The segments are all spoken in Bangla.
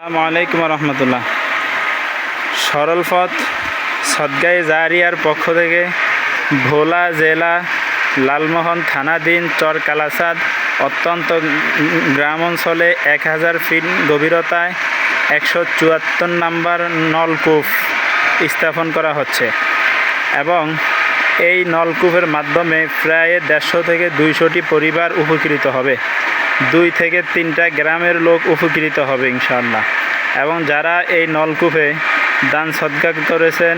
আসসালামু আলাইকুম রহমতুল্লাহ। সরল পথ সদগাই জারিয়ার পক্ষ থেকে ভোলা জেলা লালমোহন থানাধীন চর কালাসাদ অত্যন্ত গ্রাম অঞ্চলে এক হাজার ফিট গভীরতায় একশো চুয়াত্তর নাম্বার নলকূপ স্থাপন করা হচ্ছে এবং এই নলকূপের মাধ্যমে প্রায় দেড়শো থেকে দুইশোটি পরিবার উপকৃত হবে। দুই থেকে তিনটা গ্রামের লোক উপকৃত হবে ইনশাল্লাহ এবং যারা এই নলকূপে দান সদ্গা করেছেন,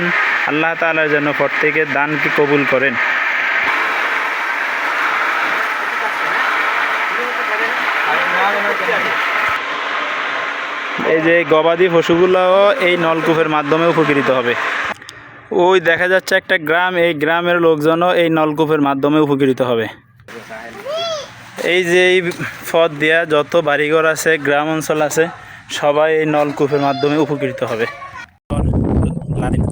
আল্লাহ তাআলার জন্য প্রত্যেকে দানকে কবুল করেন। এই যে গবাদি পশুগুলোও এই নলকূপের মাধ্যমে উপকৃত হবে। ওই দেখা যাচ্ছে একটা গ্রাম, এই গ্রামের লোকজনও এই নলকূপের মাধ্যমে উপকৃত হবে। এই যে এই পথ দিয়া যত বাড়িঘর আছে, গ্রাম অঞ্চল আছে, সবাই এই নলকূপের মাধ্যমে উপকৃত হবে।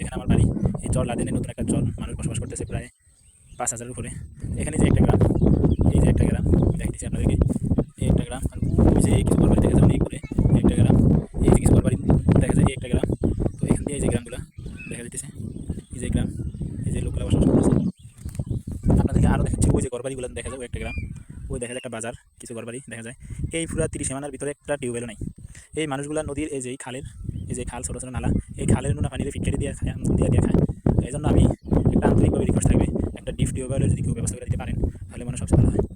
যেখানে আমার বাড়ি। এই চর লাদিনে নতুন একটা চর মানুষ বসবাস করতেছে প্রায় পাঁচ হাজারের উপরে। এখানে যে একটা গ্রাম, এই যে একটা গ্রাম দেখতেছি আপনাদেরকে। এই একটা গ্রাম যে কিছু ঘরবাড়ি দেখা যায় অনেক করে একটা গ্রাম। এই যে কিছু ঘরবাড়ি দেখা যায় এই একটা গ্রাম। তো এখান দিয়ে এই যে গ্রামগুলো দেখা যাইতেছে, এই যে গ্রাম, এই যে লোকগুলো বসবাস করতেছে। আপনাদেরকে আরও দেখাচ্ছি, ওই যে ঘরবাড়িগুলো দেখা যায় ওই একটা গ্রাম। ওই দেখা যায় একটা বাজার, কিছু ঘরবাড়ি দেখা যায়। এই পুরা তিরিশ সীমানার ভিতরে একটা টিউবওয়েলও নাই। এই মানুষগুলা নদীর এই যে খালের, এই যে খাল, ছোটো ছোটো নালা, এই খালের নোনা পানিতে ফিটকেটে দিয়ে খায় দিয়ে দিয়ে খায়। এই জন্য আমি একটা আন্তরিকভাবে রিকোয়েস্ট থাকবে, একটা ডিপ টিউবওয়েলের যদি কেউ ব্যবস্থা করে দিতে পারেন, তাহলে মানুষ সবচেয়ে ভালো হয়।